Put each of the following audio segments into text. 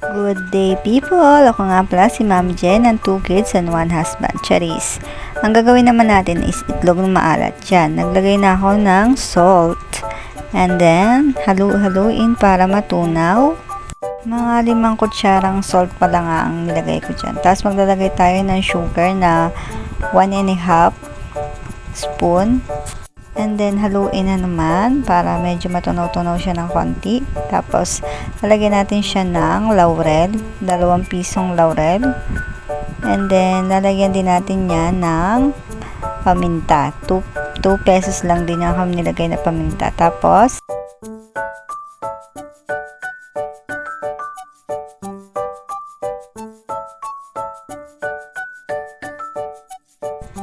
Good day people! Ako nga pala si Ma'am Jen ng 2 kids and 1 husband, Charis. Ang gagawin naman natin is itlog ng maalat. Yan, naglagay na ako ng salt. And then, halu-haluin para matunaw. Mga limang kutsarang salt pa lang nga ang nilagay ko dyan. Tapos maglalagay tayo ng sugar na 1 and a half spoon. And then, haluin na naman para medyo matunaw-tunaw siya ng konti. Tapos, lalagyan natin siya ng laurel. Dalawang pisong laurel. And then, lalagyan din natin yan ng paminta. 2 pesos lang din yung kami nilagay na paminta. Tapos,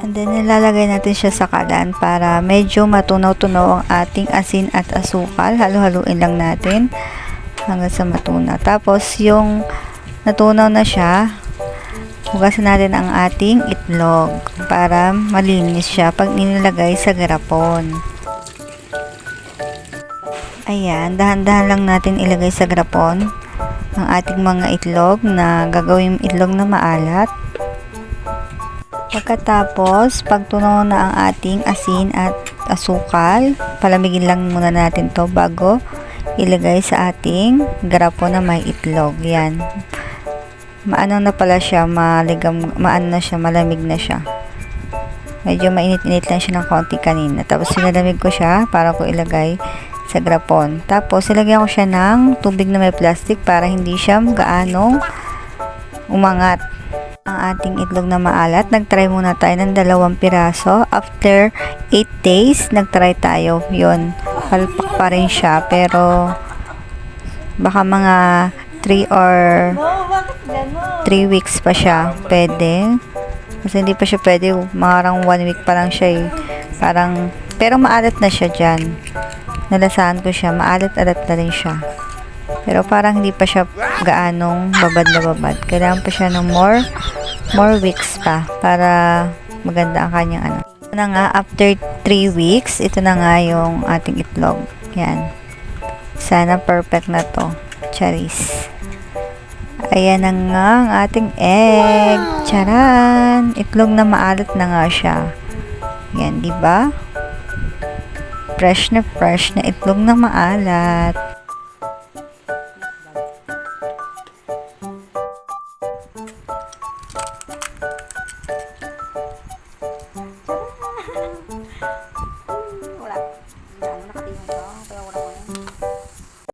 And then, nilalagay natin siya sa kalan para medyo matunaw-tunaw ang ating asin at asukal. Halo-haluin lang natin hanggang sa matunaw. Tapos, yung natunaw na siya, hugasan natin ang ating itlog para malinis siya pag nilagay sa garapon. Ayan, dahan-dahan lang natin ilagay sa garapon ang ating mga itlog na gagawing itlog na maalat. Pagkatapos, pag tunaw na ang ating asin at asukal, palamigin lang muna natin to bago ilagay sa ating garapon na may itlog. Yan. Maano na pala siya, maligam, maano na siya, malamig na siya. Medyo mainit-init lang siya ng konti kanina. Tapos sinalamig ko siya para ko ilagay sa grapon. Tapos ilagyan ko siya ng tubig na may plastic para hindi siya gaano umangat ang ating itlog na maalat. Nagtry muna tayo ng dalawang piraso. After 8 days, nagtry tayo. Yun, palpak pa rin siya. Pero, baka mga 3 or 3 weeks pa siya. Pwede. Kasi hindi pa siya pwede. Marang 1 week pa lang siya eh. Parang, pero maalat na siya dyan. Nalasahan ko siya. Maalat-alat na rin siya. Pero parang hindi pa siya gaanong babad na babad. Kailangan pa siya ng more more weeks pa para maganda ang kanyang ano. Ito na nga, after 3 weeks, ito na nga yung ating itlog. Yan. Sana perfect na to. Charis. Ayan na nga ang ating egg. Charan! Itlog na maalat na nga siya. Yan, di ba? Fresh na fresh na itlog na maalat.